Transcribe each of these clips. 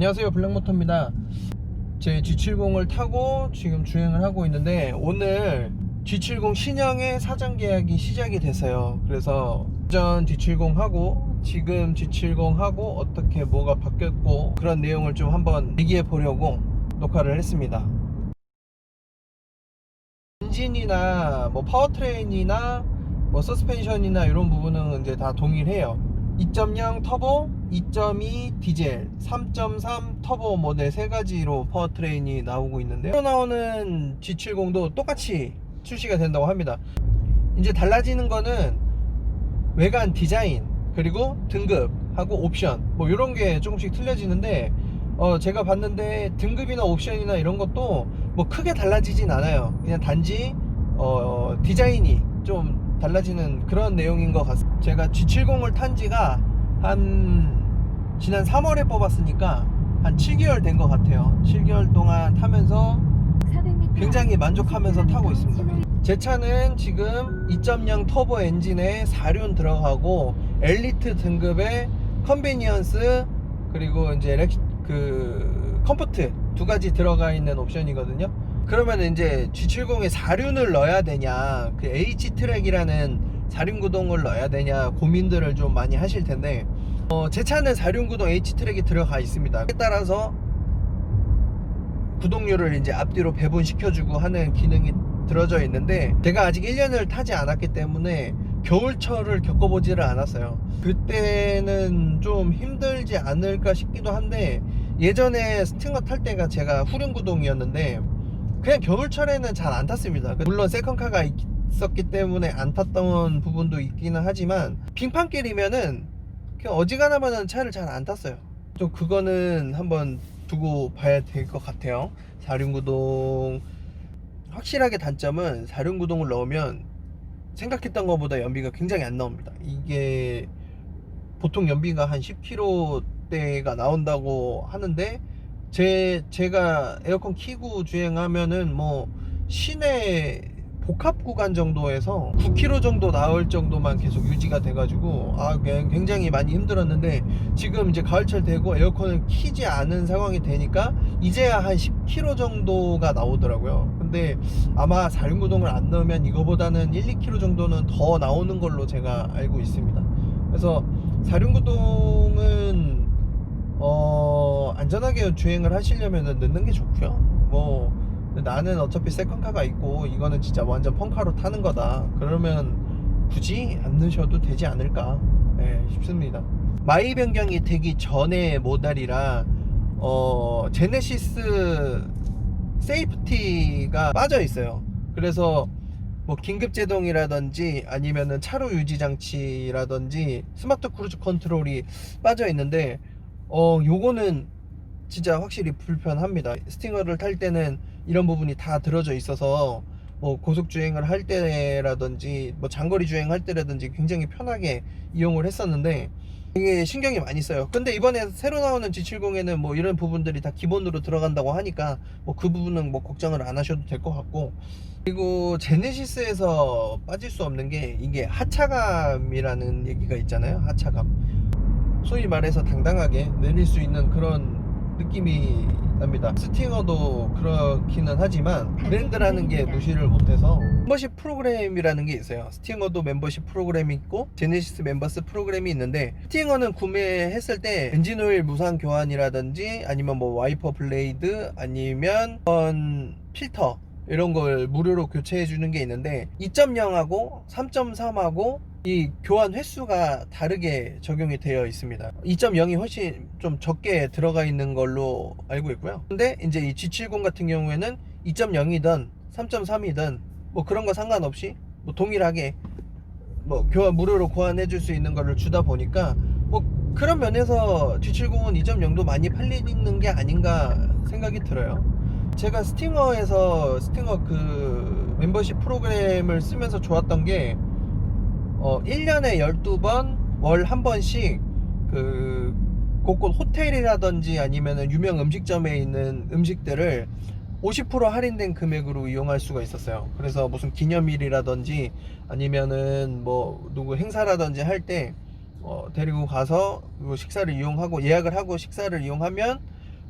안녕하세요 블랙모터입니다. 제 G70을 타고 지금 주행을 하고 있는데 오늘 G70 신형의 사전 계약이 시작이 됐어요. 그래서 전 G70하고 지금 G70하고 어떻게 뭐가 바뀌었고 그런 내용을 좀 한번 얘기해 보려고 녹화를 했습니다. 엔진이나 뭐 파워트레인이나 뭐 서스펜션이나 이런 부분은 이제 다 동일해요 2.0 터보, 2.2 디젤, 3.3 터보 모델 세 가지로 파워트레인이 나오고 있는데요. 새로 나오는 G70도 똑같이 출시가 된다고 합니다. 이제 달라지는 거는 외관 디자인 그리고 등급하고 옵션 뭐 이런 게 조금씩 틀려지는데 어 제가 봤는데 등급이나 옵션이나 이런 것도 뭐 크게 달라지진 않아요. 그냥 단지 어 디자인이 좀 달라지는 그런 내용인 것 같습니다. 제가 G70을 탄 지가 한 지난 3월에 뽑았으니까 한 7개월 된 것 같아요. 7개월 동안 타면서 굉장히 만족하면서 타고 있습니다. 제 차는 지금 2.0 터보 엔진에 4륜 들어가고 엘리트 등급의 컨비니언스 그리고 이제 렉, 그 컴포트 두 가지 들어가 있는 옵션이거든요. 그러면 이제 G70에 4륜을 넣어야 되냐, 그 H 트랙이라는 4륜 구동을 넣어야 되냐 고민들을 좀 많이 하실 텐데 어, 제 차는 4륜 구동 H 트랙이 들어가 있습니다. 따라서 구동률을 이제 앞뒤로 배분시켜주고 하는 기능이 들어져 있는데 제가 아직 1년을 타지 않았기 때문에 겨울철을 겪어보지를 않았어요. 그때는 좀 힘들지 않을까 싶기도 한데 예전에 스팅어 탈 때가 제가 후륜 구동이었는데 그냥 겨울철에는 잘 안 탔습니다. 물론 세컨카가 있 었기 때문에 안 탔던 부분도 있기는 하지만 빙판길이면은 그냥 어지간하면은 차를 잘 안 탔어요. 좀 그거는 한번 두고 봐야 될 것 같아요. 사륜구동 확실하게 단점은 사륜구동을 넣으면 생각했던 것보다 연비가 굉장히 안 나옵니다. 이게 보통 연비가 한 10km대가 나온다고 하는데 제 제가 에어컨 키고 주행하면은 뭐 시내 복합 구간 정도에서 9km 정도 나올 정도만 계속 유지가 돼가지고 아 굉장히 많이 힘들었는데 지금 이제 가을철 되고 에어컨을 키지 않은 상황이 되니까 이제야 한 10km 정도가 나오더라고요. 근데 아마 사륜구동을 안 넣으면 이거보다는 1, 2km 정도는 더 나오는 걸로 제가 알고 있습니다. 그래서 사륜구동은 어 안전하게 주행을 하시려면 넣는 게 좋고요. 뭐 나는 어차피 세컨카가 있고 이거는 진짜 완전 펑카로 타는 거다. 그러면 굳이 안 넣으셔도 되지 않을까 네, 싶습니다. 마이 변경이 되기 전의 모델이라 어 제네시스 세이프티가 빠져 있어요. 그래서 뭐 긴급 제동이라든지 아니면은 차로 유지 장치라든지 스마트 크루즈 컨트롤이 빠져 있는데 어 요거는 진짜 확실히 불편합니다. 스팅어를 탈 때는 이런 부분이 다 들어져 있어서 뭐 고속 주행을 할 때라든지 뭐 장거리 주행할 때라든지 굉장히 편하게 이용을 했었는데 이게 신경이 많이 써요. 근데 이번에 새로 나오는 G70에는 뭐 이런 부분들이 다 기본으로 들어간다고 하니까 뭐 그 부분은 뭐 걱정을 안 하셔도 될 것 같고 그리고 제네시스에서 빠질 수 없는 게 이게 하차감이라는 얘기가 있잖아요. 하차감. 소위 말해서 당당하게 내릴 수 있는 그런 느낌이 납니다. 스팅어도 그렇기는 하지만 브랜드라는 게 무시를 못해서 멤버십 프로그램이라는 게 있어요. 스팅어도 멤버십 프로그램이 있고 제네시스 멤버스 프로그램이 있는데 스팅어는 구매했을 때 엔진 오일 무상 교환이라든지 아니면 뭐 와이퍼 블레이드 아니면 어, 필터 이런 걸 무료로 교체해 주는 게 있는데 2.0하고 3.3하고 이 교환 횟수가 다르게 적용이 되어 있습니다. 2.0이 훨씬 좀 적게 들어가 있는 걸로 알고 있고요. 근데 이제 이 G70 같은 경우에는 2.0이든 3.3이든 뭐 그런 거 상관없이 뭐 동일하게 뭐 교환 무료로 교환해 줄 수 있는 거를 주다 보니까 뭐 그런 면에서 G70은 2.0도 많이 팔리는 게 아닌가 생각이 들어요. 제가 스팅어에서 스팅어 그 멤버십 프로그램을 쓰면서 좋았던 게 어, 1년에 12번 월 한 번씩 그 곳곳 호텔이라든지 아니면은 유명 음식점에 있는 음식들을 50% 할인된 금액으로 이용할 수가 있었어요. 그래서 무슨 기념일이라든지 아니면은 뭐 누구 행사라든지 할때 어, 데리고 가서 뭐 식사를 이용하고 예약을 하고 식사를 이용하면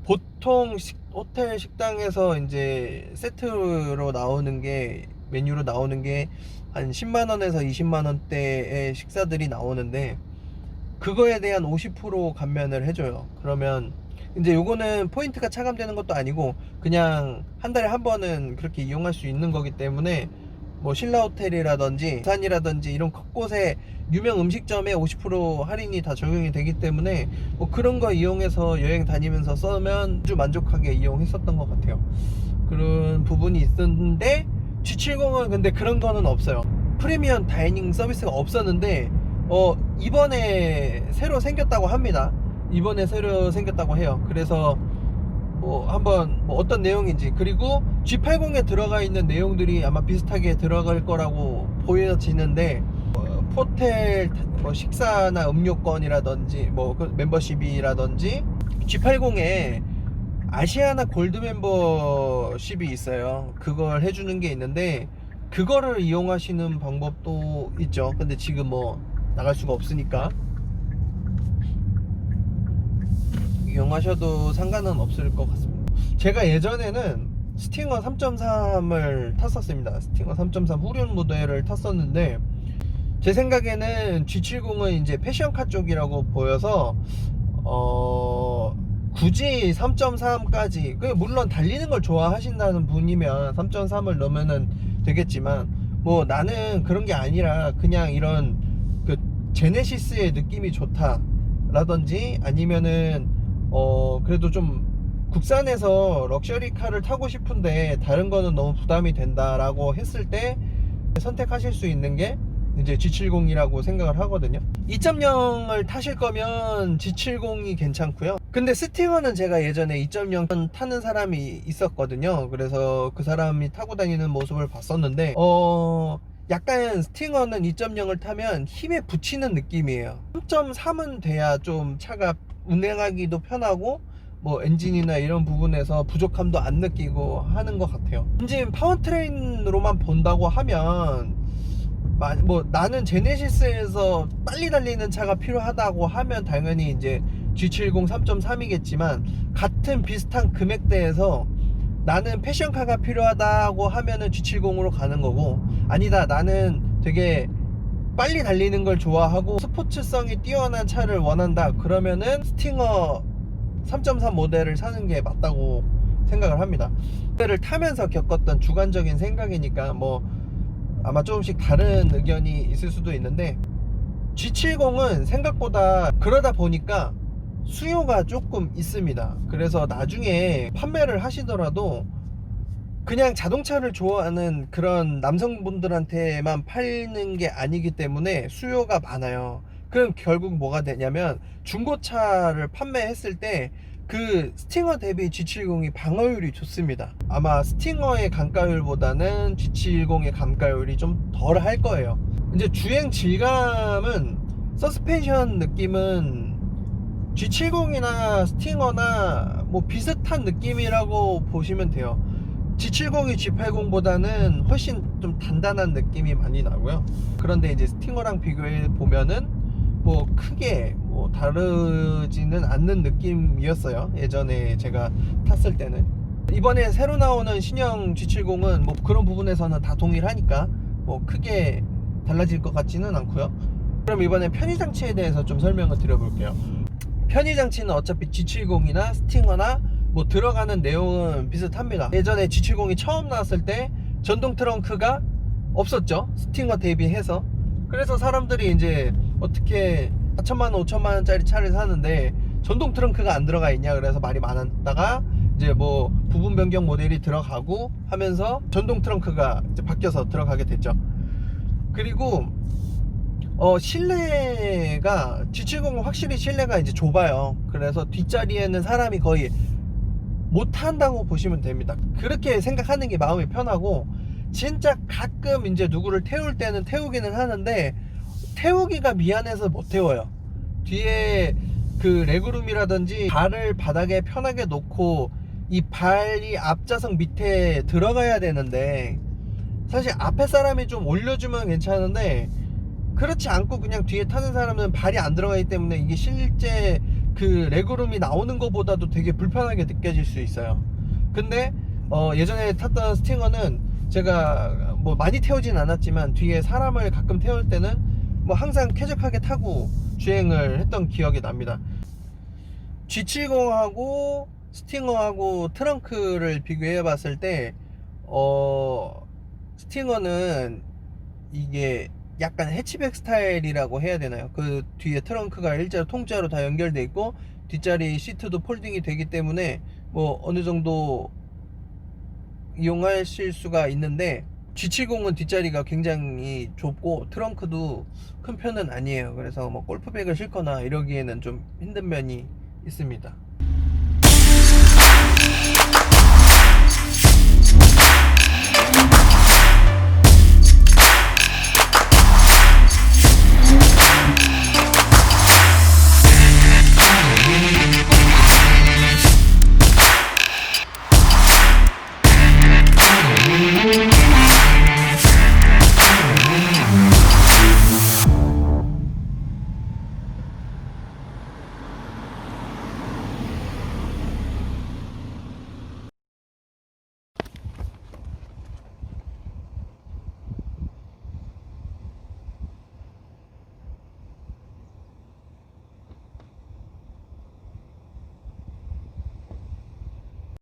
보통 식- 호텔 식당에서 이제 세트로 나오는 게 메뉴로 나오는 게 한 10만 원에서 20만 원대의 식사들이 나오는데 그거에 대한 50% 감면을 해줘요. 그러면 이제 요거는 포인트가 차감되는 것도 아니고 그냥 한 달에 한 번은 그렇게 이용할 수 있는 거기 때문에 뭐 신라 호텔이라든지 부산이라든지 이런 곳곳에 유명 음식점에 50% 할인이 다 적용이 되기 때문에 뭐 그런 거 이용해서 여행 다니면서 써면 아주 만족하게 이용했었던 것 같아요. 그런 부분이 있었는데 G70은 근데 그런 거는 없어요. 프리미엄 다이닝 서비스가 없었는데 어 이번에 새로 생겼다고 합니다. 이번에 새로 생겼다고 해요. 그래서 뭐 한번 뭐 어떤 내용인지 그리고 G80에 들어가 있는 내용들이 아마 비슷하게 들어갈 거라고 보여지는데 어, 호텔 뭐 식사나 음료권이라든지 뭐 그 멤버십이라든지 G80에 아시아나 골드 멤버십이 있어요. 그걸 해주는 게 있는데 그거를 이용하시는 방법도 있죠. 근데 지금 뭐 나갈 수가 없으니까 이용하셔도 상관은 없을 것 같습니다. 제가 예전에는 스팅어 3.3을 탔었습니다. 스팅어 3.3 후륜 모델을 탔었는데 제 생각에는 G70은 이제 패션카 쪽이라고 보여서 어 굳이 3.3까지 그 물론 달리는 걸 좋아하신다는 분이면 3.3을 넣으면은 되겠지만 뭐 나는 그런 게 아니라 그냥 이런 그 제네시스의 느낌이 좋다 라든지 아니면은 어 그래도 좀 국산에서 럭셔리 카를 타고 싶은데 다른 거는 너무 부담이 된다라고 했을 때 선택하실 수 있는 게 이제 G70이라고 생각을 하거든요. 2.0을 타실 거면 G70이 괜찮고요. 근데 스팅어는 제가 예전에 2.0 타는 사람이 있었거든요. 그래서 그 사람이 타고 다니는 모습을 봤었는데 어 약간 스팅어는 2.0을 타면 힘에 붙이는 느낌이에요. 3.3은 돼야 좀 차가 운행하기도 편하고 뭐 엔진이나 이런 부분에서 부족함도 안 느끼고 하는 것 같아요. 엔진 파워트레인으로만 본다고 하면 마- 뭐 나는 제네시스에서 빨리 달리는 차가 필요하다고 하면 당연히 이제 G70 3.3이겠지만 같은 비슷한 금액대에서 나는 패션카가 필요하다고 하면은 G70으로 가는 거고 아니다 나는 되게 빨리 달리는 걸 좋아하고 스포츠성이 뛰어난 차를 원한다 그러면은 스팅어 3.3 모델을 사는 게 맞다고 생각을 합니다. 모델을 타면서 겪었던 주관적인 생각이니까 뭐 아마 조금씩 다른 의견이 있을 수도 있는데 G70은 생각보다 그러다 보니까 수요가 조금 있습니다. 그래서 나중에 판매를 하시더라도 그냥 자동차를 좋아하는 그런 남성분들한테만 팔는 게 아니기 때문에 수요가 많아요. 그럼 결국 뭐가 되냐면 중고차를 판매했을 때 그 스팅어 대비 G70이 방어율이 좋습니다. 아마 스팅어의 감가율보다는 G70의 감가율이 좀 덜 할 거예요. 이제 주행 질감은 서스펜션 느낌은 G70이나 스팅어나 뭐 비슷한 느낌이라고 보시면 돼요. G70이 G80보다는 훨씬 좀 단단한 느낌이 많이 나고요. 그런데 이제 스팅어랑 비교해 보면은 뭐 크게 뭐 다르지는 않는 느낌이었어요. 예전에 제가 탔을 때는. 이번에 새로 나오는 신형 G70은 뭐 그런 부분에서는 다 동일하니까 뭐 크게 달라질 것 같지는 않고요. 그럼 이번에 편의 장치에 대해서 좀 설명을 드려볼게요. 편의 장치는 어차피 G70이나 스팅어나 뭐 들어가는 내용은 비슷합니다. 예전에 G70이 처음 나왔을 때 전동 트렁크가 없었죠. 스팅어 대비해서. 그래서 사람들이 이제 어떻게 4천만 원, 5천만 원짜리 차를 사는데 전동 트렁크가 안 들어가 있냐 그래서 말이 많았다가 이제 뭐 부분 변경 모델이 들어가고 하면서 전동 트렁크가 이제 바뀌어서 들어가게 됐죠. 그리고 어 실내가 G70은 확실히 실내가 이제 좁아요. 그래서 뒷자리에는 사람이 거의 못 탄다고 보시면 됩니다. 그렇게 생각하는 게 마음이 편하고 진짜 가끔 이제 누구를 태울 때는 태우기는 하는데 태우기가 미안해서 못 태워요. 뒤에 그 레그룸이라든지 발을 바닥에 편하게 놓고 이 발이 앞좌석 밑에 들어가야 되는데 사실 앞에 사람이 좀 올려주면 괜찮은데 그렇지 않고 그냥 뒤에 타는 사람은 발이 안 들어가기 때문에 이게 실제 그 레그룸이 나오는 것보다도 되게 불편하게 느껴질 수 있어요. 근데 어, 예전에 탔던 스팅어는 제가 뭐 많이 태우진 않았지만 뒤에 사람을 가끔 태울 때는 뭐 항상 쾌적하게 타고 주행을 했던 기억이 납니다. G70하고 스팅어하고 트렁크를 비교해 봤을 때, 어, 스팅어는 이게 약간 해치백 스타일이라고 해야 되나요? 그 뒤에 트렁크가 일자로 통짜로 다 연결돼 있고, 뒷자리 시트도 폴딩이 되기 때문에 뭐 어느 정도 이용하실 수가 있는데, G70은 뒷자리가 굉장히 좁고 트렁크도 큰 편은 아니에요. 그래서 뭐 골프백을 싣거나 이러기에는 좀 힘든 면이 있습니다.